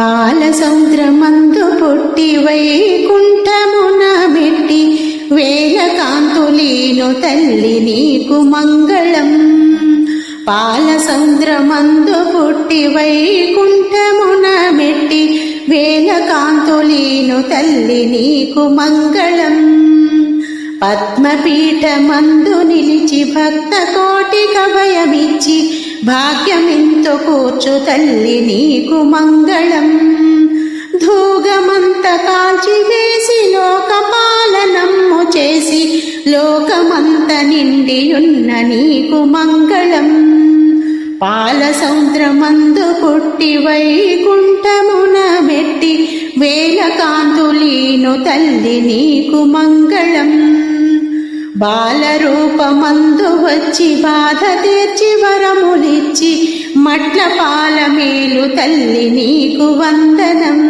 పాలసముద్రమందు పుట్టి వైకుంఠమున మెట్టి వేల కాంతులీను తల్లి నీకు మంగళం. పాలసముద్రమందు పుట్టి వైకుంఠమున మెట్టి వేల కాంతులీను తల్లి నీకు మంగళం. పద్మపీఠమందు నిలిచి భక్త కోటి కభయమిచ్చి భాగ్యమింతో కూర్చు తల్లి నీకు మంగళం. ధూగమంత కాల్చి వేసి లోకపాలనమ్ము చేసి లోకమంత నిండియున్న నీకు మంగళం. పాల సముద్రమందు పుట్టి వైకుంఠమున మెట్టి వేల కాంతులీను తల్లి నీకు మంగళం. బాలరూపమందు వచ్చి బాధ తీర్చి వరములిచ్చి మట్ల పాల మేలు తల్లి నీకు వందనం.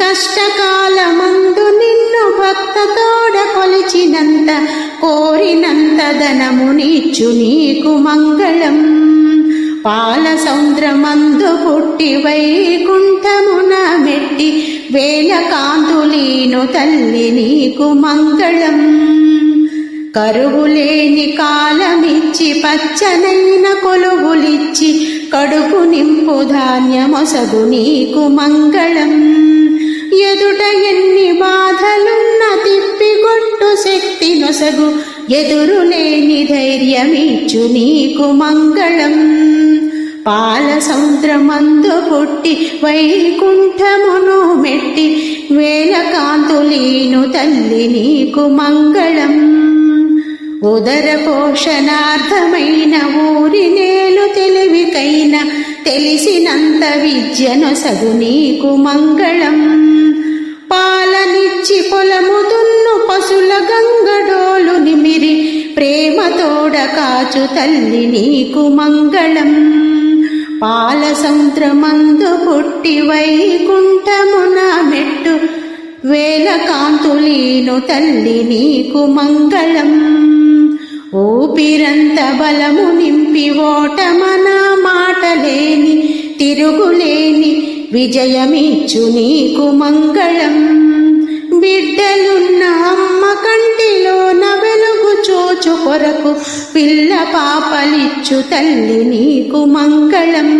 కష్టకాలమందు నిన్ను భక్తతోడ కొలిచినంత కోరినంత ధనము నీచు నీకు మంగళం. పాల సముద్రమందు పుట్టి వైకుంఠమున మెట్టి వేల కాంతులీను తల్లి నీకు మంగళం. కరువులేని కాలమిచ్చి పచ్చనైన కొలువులిచ్చి కడుపు నింపు ధాన్యమొసగు నీకు మంగళం. ఎదుట ఎన్ని బాధలున్న తిప్పిగొట్టు శక్తి నొసగు ఎదురు లేని ధైర్యమిచ్చు నీకు మంగళం. పాల సముద్రమందు పుట్టి వైకుంఠమును మెట్టి వేల కాంతులీను తల్లి నీకు మంగళం. ఉదర పోషణార్థమైన ఊరి నేలు తెలివికైన తెలిసినంత విద్యనొసగు నీకు మంగళం. పాలనిచ్చి పొలము దున్ను పశుల గంగడోలు నిమిరి ప్రేమతోడ కాచు తల్లి నీకు మంగళం. పాల సముద్రమందు పుట్టి వైకుంఠమున మెట్టు వేల కాంతులీను తల్లి నీకు మంగళం. ఊపిరంత బలము నింపి ఓటమన మాటలేని తిరుగులేని విజయమిచ్చు నీకు మంగళం. బిడ్డలున్న అమ్మ కంటిలోన వెలుగు చోచు కొరకు పిల్ల పాపలిచ్చు తల్లి నీకు మంగళం.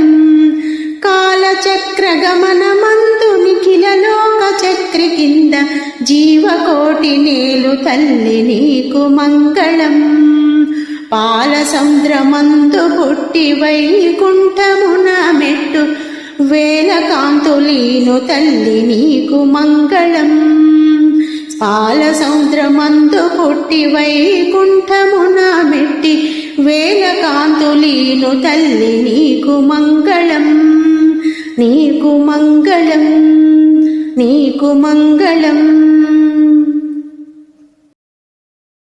కాలచక్ర గమనమందు నిఖిలలోక చక్రి కింద జీవకోటి నేలు తల్లి నీకు మంగళం. పాల సముద్రమందు పుట్టి వైకుంఠమున మెట్టు వేల కాంతులీను తల్లి నీకు మంగళం. పాల సముద్రమందు పుట్టి వైకుంఠమున మెట్టి వేల కాంతులీను తల్లి నీకు మంగళం. నీకు మంగళం నీకు మంగళం.